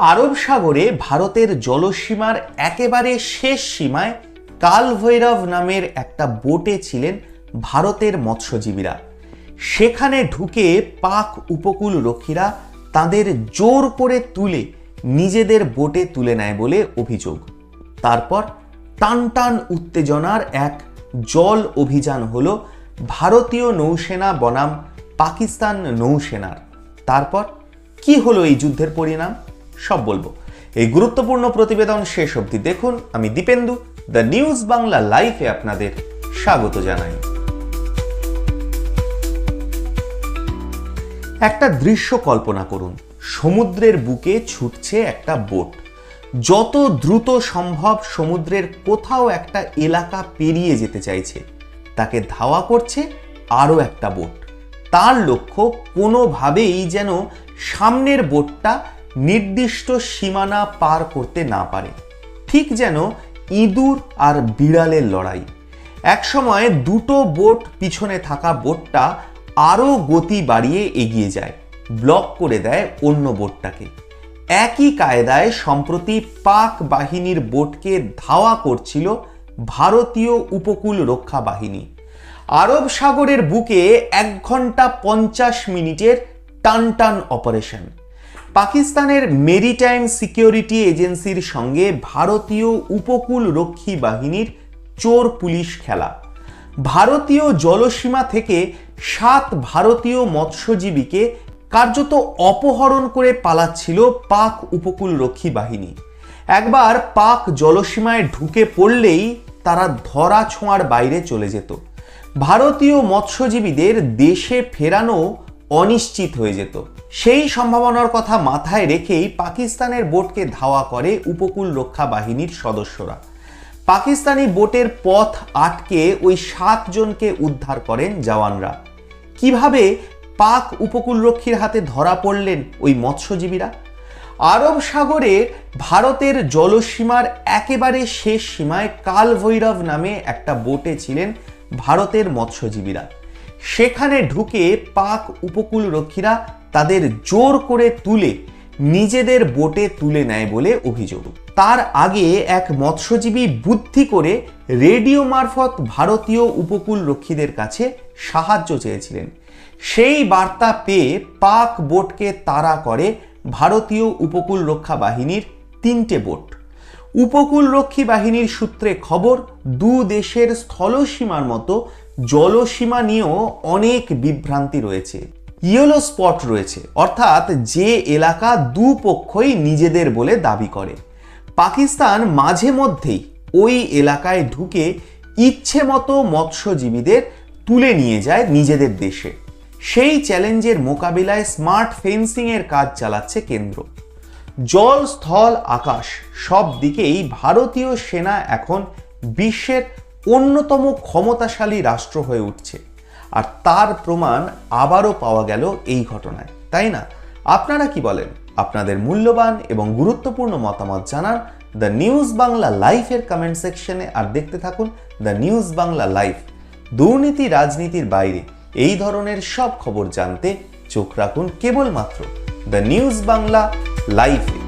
আরব সাগরে ভারতের জলসীমার একেবারে শেষ সীমায় কালভৈরব নামের একটা বোটে ছিলেন ভারতের মৎস্যজীবীরা। সেখানে ঢুকে পাক উপকূল রক্ষীরা তাদের জোর করে তুলে নিজেদের বোটে তুলে নেয় বলে অভিযোগ। তারপর টানটান উত্তেজনার এক জল অভিযান হল ভারতীয় নৌসেনা বনাম পাকিস্তান নৌসেনার। তারপর কি হলো এই যুদ্ধের পরিণাম? সব বলব। এই গুরুত্বপূর্ণ প্রতিবেদন শেষ অবধি দেখুন। আমি দীপেন্দু, দ্য নিউজ বাংলা লাইফে আপনাদের স্বাগত জানাই। একটা দৃশ্য কল্পনা করুন। সমুদ্রের বুকে ছুটছে একটা বোট। যত দ্রুত সম্ভব সমুদ্রের কোথাও একটা এলাকা পেরিয়ে যেতে চাইছে। তাকে ধাওয়া করছে আরও একটা বোট। তার লক্ষ্য কোনোভাবেই যেন সামনের বোটটা নির্দিষ্ট সীমানা পার করতে না পারে। ঠিক যেন ইঁদুর আর বিড়ালের লড়াই। একসময় দুটো বোট পিছনে থাকা বোটটা আরও গতি বাড়িয়ে এগিয়ে যায়, ব্লক করে দেয় অন্য বোটটাকে। একই কায়দায় সম্প্রতি পাক বাহিনীর বোটকে ধাওয়া করছিল ভারতীয় উপকূল রক্ষা বাহিনী। আরব সাগরের বুকে এক ঘণ্টা পঞ্চাশ মিনিটের টানটান অপারেশন। পাকিস্তানের মেরিটাইম সিকিউরিটি এজেন্সির সঙ্গে ভারতীয় উপকূল রক্ষী বাহিনীর চোর পুলিশ খেলা। ভারতীয় জলসীমা থেকে সাত ভারতীয় মৎস্যজীবীকে কার্যত অপহরণ করে পালাচ্ছিল পাক উপকূল রক্ষী বাহিনী। একবার পাক জলসীমায় ঢুকে পড়লেই তারা ধরা ছোঁয়ার বাইরে চলে যেত। ভারতীয় মৎস্যজীবীদের দেশে ফেরানো অনিশ্চিত হয়ে যেত। সেই সম্ভাবনার কথা মাথায় রেখেই পাকিস্তানের বোটকে ধাওয়া করে উপকূল রক্ষা বাহিনীর সদস্যরা। পাকিস্তানি বোটের পথ আটকে ওই সাতজনকে উদ্ধার করেন জওয়ানরা। কীভাবে পাক উপকূলরক্ষীর হাতে ধরা পড়লেন ওই মৎস্যজীবীরা? আরব সাগরে ভারতের জলসীমার একেবারে শেষ সীমায় কালভৈরব নামে একটা বোটে ছিলেন ভারতের মৎস্যজীবীরা। সেখানে ঢুকে পাক উপকূল রক্ষীরা তাদের জোর করে তুলে নিজেদের বোটে তুলে নেয় বলে অভিযোগ। তার আগে এক মৎস্যজীবী বুদ্ধি করে রেডিও মারফত ভারতীয় উপকূল রক্ষীদের কাছে সাহায্য চেয়েছিলেন। সেই বার্তা পেয়ে পাক বোটকে তাড়া করে ভারতীয় উপকূল রক্ষা বাহিনীর তিনটে বোট উপকূলরক্ষী বাহিনীর সূত্রে খবর, দু দেশের স্থলসীমার মতো জলসীমা নিয়েও অনেক বিভ্রান্তি রয়েছে। ইয়েলো স্পট রয়েছে, অর্থাৎ যে এলাকা দু পক্ষই নিজেদের বলে দাবি করে। পাকিস্তান মাঝে মধ্যেই ওই এলাকায় ঢুকে ইচ্ছে মতো মৎস্যজীবীদের তুলে নিয়ে যায় নিজেদের দেশে। সেই চ্যালেঞ্জের মোকাবিলায় স্মার্ট ফেন্সিংয়ের কাজ চালাচ্ছে কেন্দ্র। জল স্থল আকাশ। সব দিকেই ভারতীয় সেনা এখন বিশ্বের অন্যতম ক্ষমতাশালী রাষ্ট্র হয়ে উঠছে। আর তার প্রমাণ আবারও পাওয়া গেল এই ঘটনায়, তাই না? আপনারা কি বলেন? আপনাদের মূল্যবান এবং গুরুত্বপূর্ণ মতামত জানান দ্য নিউজ বাংলা লাইফের কমেন্ট সেকশনে আর দেখতে থাকুন দ্য নিউজ বাংলা লাইফ, দুর্নীতি রাজনীতির বাইরে। এই ধরনের সব খবর জানতে চোখ রাখুন কেবলমাত্র দ্য নিউজ বাংলা লাইফে